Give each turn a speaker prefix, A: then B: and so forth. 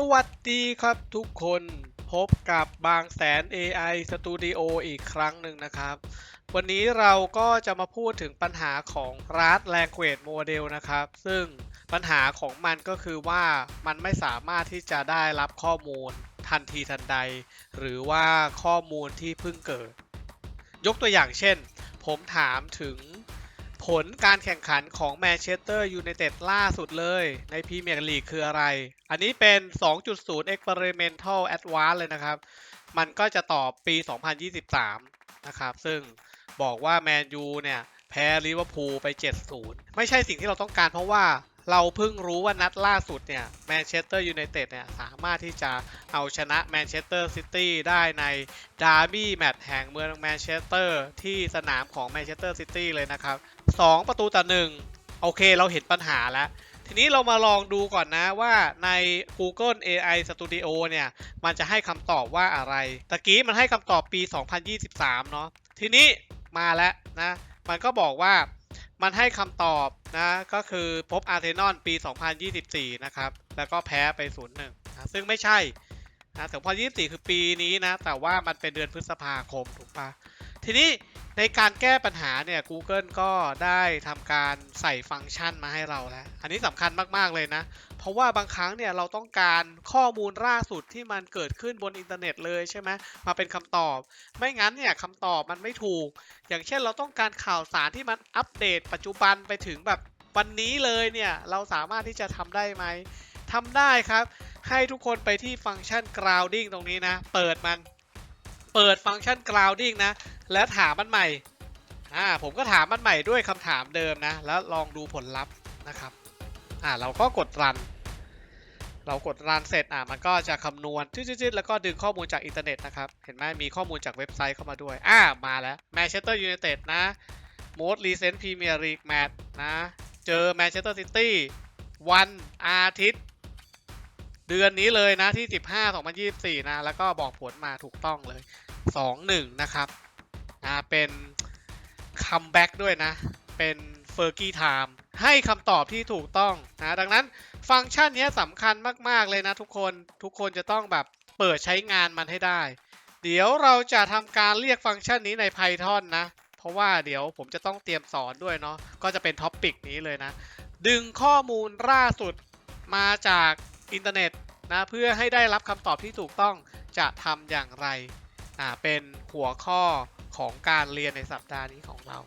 A: สวัสดีครับทุกคนพบกับบางแสน AI Studio อีกครั้งหนึ่งนะครับ วันนี้เราก็จะมาพูดถึงปัญหาของ RAS Language Model นะครับ ซึ่งปัญหาของมันก็คือว่ามันไม่สามารถที่จะได้รับข้อมูลทันทีทันใด หรือว่าข้อมูลที่เพิ่งเกิด ยกตัวอย่างเช่น ผมถามถึง ผลการแข่งขันของแมนเชสเตอร์ยูไนเต็ดล่าสุดเลยในพรีเมียร์ลีกคืออะไร อันนี้เป็น 2.0 Experimental Advance เลยนะครับ มันก็จะตอบปี 2023 นะครับ ซึ่งบอกว่าแมนยูเนี่ย แพ้ลิเวอร์พูลไป 7-0 ไม่ใช่สิ่งที่เราต้องการเพราะว่าเราเพิ่งรู้ว่านัดล่าสุดเนี่ยแมนเชสเตอร์ยูไนเต็ดเนี่ยสามารถที่จะเอาชนะแมนเชสเตอร์ซิตี้ได้ในดาร์บี้แมตช์แห่งเมืองแมนเชสเตอร์ที่สนามของแมนเชสเตอร์ซิตี้เลยนะครับ 2 ประตูต่อหนึ่งโอเคเราเห็นปัญหาแล้ว ทีนี้เรามาลองดูก่อนนะว่าใน Google AI Studio เนี่ย มันจะให้คำตอบว่าอะไร ตะกี้มันให้คำตอบปี 2023 เนาะทีนี้มาแล้วนะ มันก็บอกว่ามันให้คำตอบนะ ก็คือพบอาร์เซนอลปี 2024 นะครับ แล้วก็แพ้ไป 0-1นะซึ่งไม่ใช่นะ2024 คือปีนี้นะ แต่ว่ามันเป็นเดือนพฤษภาคม ถูกปะทีนี้ ในการแก้ปัญหาเนี่ย Google ก็ได้ทำการใส่ฟังก์ชันมาให้เราแล้ว อันนี้สำคัญมากๆเลยนะ เพราะว่าบางครั้งเนี่ยเราต้องการข้อมูลล่าสุดที่มันเกิดขึ้นบนอินเทอร์เน็ตเลยใช่ไหมมาเป็นคำตอบ ไม่งั้นเนี่ยคำตอบมันไม่ถูก อย่างเช่นเราต้องการข่าวสารที่มันอัปเดต ปัจจุบันไปถึงแบบวันนี้เลยเนี่ยเราสามารถที่จะทำได้ไหมทำได้ครับ ให้ทุกคนไปที่ฟังก์ชัน grounding ตรงนี้นะ เปิดมัน เปิดฟังก์ชัน grounding นะ แล้วถามมันใหม่อ่าผมก็ถามมันใหม่ด้วยคำถามเดิมนะ แล้วลองดูผลลัพธ์นะครับอ่าเราก็กดรัน เรากดรันเสร็จอ่ามันก็จะคำนวณจืดๆแล้วก็ดึงข้อมูลจากอินเทอร์เน็ตนะครับ เห็นไหมมีข้อมูลจากเว็บไซต์เข้ามาด้วย อ่ามาแล้วแมนเชสเตอร์ยูไนเต็ดนะ most recent Premier League match นะ เจอแมนเชสเตอร์ซิตี้วันอาทิตย์ เดือนนี้เลยนะที่ 15 2024 นะ แล้วก็บอกผลมาถูกต้องเลย 2-1 นะครับอ่าเป็นคัมแบ็กด้วยนะ เป็นเฟอร์กี้ไทม์ให้คำตอบที่ถูกต้องนะดังนั้นฟังก์ชันนี้สำคัญมาก ๆ เลยนะทุกคนทุกคนจะต้องแบบเปิดใช้งานมันให้ได้ เดี๋ยวเราจะทำการเรียกฟังก์ชันนี้ใน Python นะ เพราะว่าเดี๋ยวผมจะต้องเตรียมสอนด้วยเนาะก็จะเป็นท็อปปิกนี้เลยนะ ดึงข้อมูลล่าสุดมาจาก อินเทอร์เน็ตนะเพื่อให้ได้รับคำตอบที่ถูกต้องจะทำอย่างไรอ่าเป็นหัวข้อของการเรียนในสัปดาห์นี้ของเรา